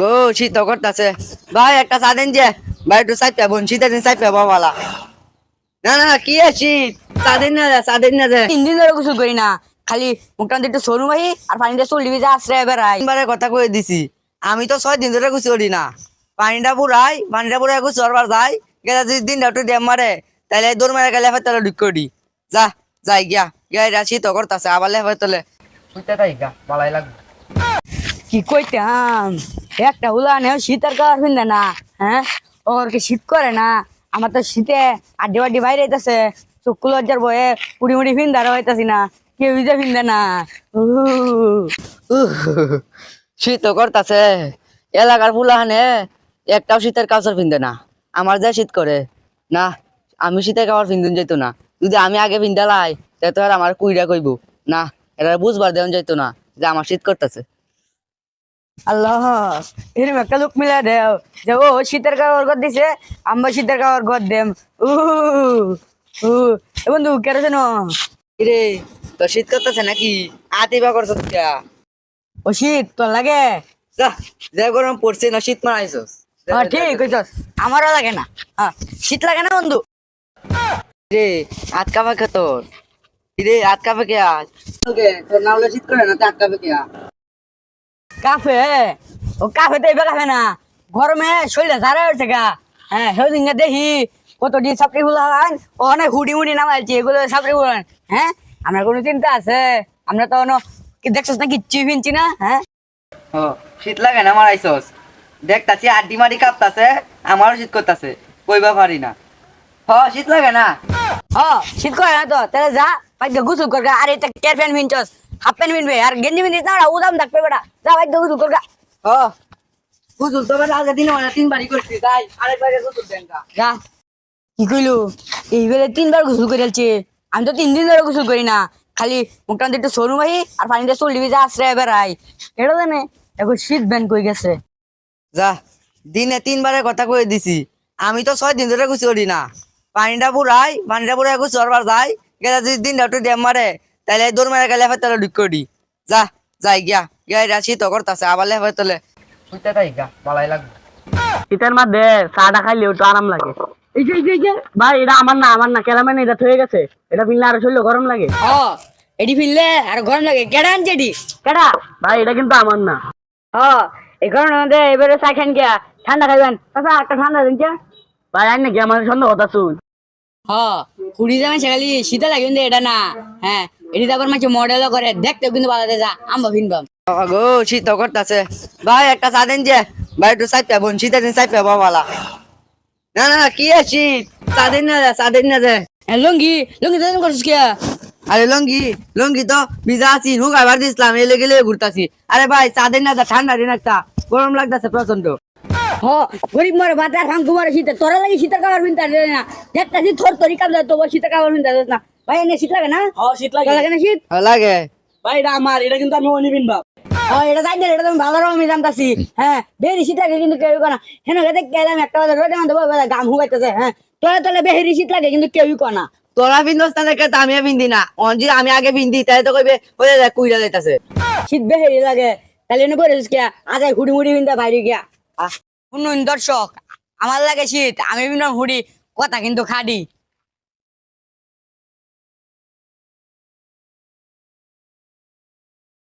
গো শীত করতেছে। ভাই একটা স্বাধীন যে। ভাই একটু সাইপে বোন শীতের দিন সাইপে বাবালা না না কি আছে শীত? স্বাধীন না যায় স্বাধীন না তিন দিন ধরে গোসল করি না। খালি মুখটা একটু সরু ভাই আর পানিটা চল্লি ভিজে আশ্রয় বেড়াই তিনবারের কথা কয়ে দিছি। আমি তো ছয় দিন ধরে গুছি করি না। পানিটা পুরাই পানিটা পুরাই গুছি চরবার যাই গেলে যদি দিনটা একটু ড্যাম মারে তাহলে দৌড় মারে গেলে তাহলে ঢুক দি যা যাই গিয়া। গিয়া শীত করতেছে আবার লেফে তাহলে বুঝতে তাই গা বালাই লাগবে। কি কইতাম? একটা হুলা নেও শীতের কাবার ফিনবে না হ্যাঁ? ওর কি শীত করে না? আমার তো শীতে আড্ডি বাড্ডি বাইরে হইতেছে চক্ষু লজ্জার বয়ে পুড়ি মুড়ি ফিন্দার হইতাছি না, কেউ যে ফিনবে না। শীত করতেছে, এলাকার ফুলাহানে একটাও শীতের কাপড় পিনতে না, আমার যা শীত করে, না, আমি শীতের কাপড় পিন্দুন যেত না, যদি আমি আগে পিন্দালাই তাহলে তো আর আমার কুইরা কইব, না এটা বুঝবার দেওয়া যেত না যে আমার শীত করতেছে। আল্লাহ। একটা লোক মিলে দেও। যে ও শীতের কাপড় গদ দিছে আমরা শীতের কাপড় গদ দেম। উ উ এ বন্ধু কেন রে তো শীত করতেছে নাকি? আতি বা করছ ও শীত তোর লাগে? যা যে গরম পড়ছে না শীত মারাইছস। হ্যাঁ ঠিক কইছস। আমারও লাগে না। হ্যাঁ শীত লাগে না বন্ধু? রে আটকাবে কে তোর? রে আটকাবে কে আজ? তোর না হলে শীত করে না তো কাফে? ও কাফে তো এবার কাফে না। গরমে শরীরে ঝাড়া হয়েছে গা। হ্যাঁ সেদিন দেখি কত দিন সাপড়ি ফুলান ও অনেক হুডি মুডি নামাইছি এগুলো সাপড়ি ফুলান হ্যাঁ আমরা কোনো চিন্তা আছে? আমরা তো দেখছস না কিচ্ছু ফিনছি না? হ্যাঁ? ও শীত লাগে না মারাইছস? দেখতাছি আড্ডি মারি কাঁপতাছে আমারও শীত করতেছে কইবা পারি না। হ শীত লাগে না? ও শীত করে না তো তাহলে যা বাইকে গুসল কর। আর এটা কেয়ার প্যান্ট ফিনছস? হাফ প্যান্ট ফিনবে আর গেঞ্জি ফিনছিস না উদাম থাকবে বেটা। যা বাইকে গুসল কর গা। হ বুঝুল তো বেটা আগে দিন মানে তিনবারই করছি তাই আরেকবারে গুসুল দেন কা যা। কি কইলু? এইবারে তিনবার গোসল করে ফেলছে আমি তো তিন দিন ধরে গোসল করি না। খালি মুখটা একটু সরু ভাই আর পানিটা চল্লি ভিজে আশ্রয় বেড়াই এটা জানে এখন শীত ব্যান কই গেছে। যা দিনে তিনবারের কথা কয়ে দিছি। আমি তো ছয় দিন ধরে গুছি করি না। পানিটা পুরাই পানিটা পুরাই গুছি চরবার যাই গেলে যদি দিনটা একটু ড্যাম মারে তাহলে দৌড় মারে গেলে ফের তাহলে ঢুক করি যা যাই গিয়া। গিয়া এটা শীত করতেছে আবার লেফে তাহলে বুঝতে তাই গা বালাই লাগবে। শীতের মধ্যে চাটা খাইলে একটু আরাম লাগে। এই যে এই যে, ভাই এটা আমার না আমার না কেরামেন এটা থয়ে গেছে। এটা ফিরলে আর শরীর গরম লাগে। ও এডি আর গরম লাগে। কেডা আনছে এডি? কেডা? ভাই এটা কিন্তু আমার না। ও এই কারণে আমাদের এবারে চা খান কে ঠান্ডা খাইবেন আচ্ছা একটা ঠান্ডা দিন ভাই আইন নাকি? আমাদের সন্দেহ কথা শুন হ হুড়ি যাবেন সেখালি শীতে লাগে কিন্তু এটা না। হ্যাঁ এটি তারপর মাঝে মডেলও করে। কিন্তু যা। আমরা গো শীত করতেছে। ভাই একটা যে। ভাই একটু সাইপে বোন। শীতের দিন সাইপে বাবালা না না কি না না যায় লুঙ্গি। লুঙ্গি তো করছিস কে? আরে লঙ্গি। লঙ্গি তো ভিজা আছি হুক আবার দিছিলাম এলে গেলে ঘুরতাছি। আরে ভাই স্বাধীন না ঠান্ডা দিন একটা। গরম লাগতেছে প্রচণ্ড হ গরিব মরে শীতে তোরা লাগে শীতের না। থর তরি তো শীতের না। ভাই এনে শীত লাগে না? ও শীত লাগে। লাগে না শীত? লাগে। ভাই এটা আমার এটা কিন্তু আমি অনিবিন বাপ। ও এটা যাই এটা তুমি ভালো রকমই জানতাছি হ্যাঁ বেরি শীত লাগে কিন্তু কেউ না। হেন দেখতে গেলাম একটা বাজে রোদে মধ্যে বসে গাম হুগাইতেছে হ্যাঁ। তোরা তোলে বেহেরি শীত লাগে কিন্তু কেউই কনা তোরা না। দেখে তো আমিও পিন্ধি না। অঞ্জি আমি আগে পিন্ধি তাই তো কইবে হয়ে যায় কুইরা যাইতাছে। শীত বেহেরি লাগে। তাহলে এনে করে কে আজ হুড়ি মুড়ি বিন্দা বাইরে গিয়া। শুনুন দর্শক আমার লাগে শীত আমি বিনা হুড়ি কথা কিন্তু খাডি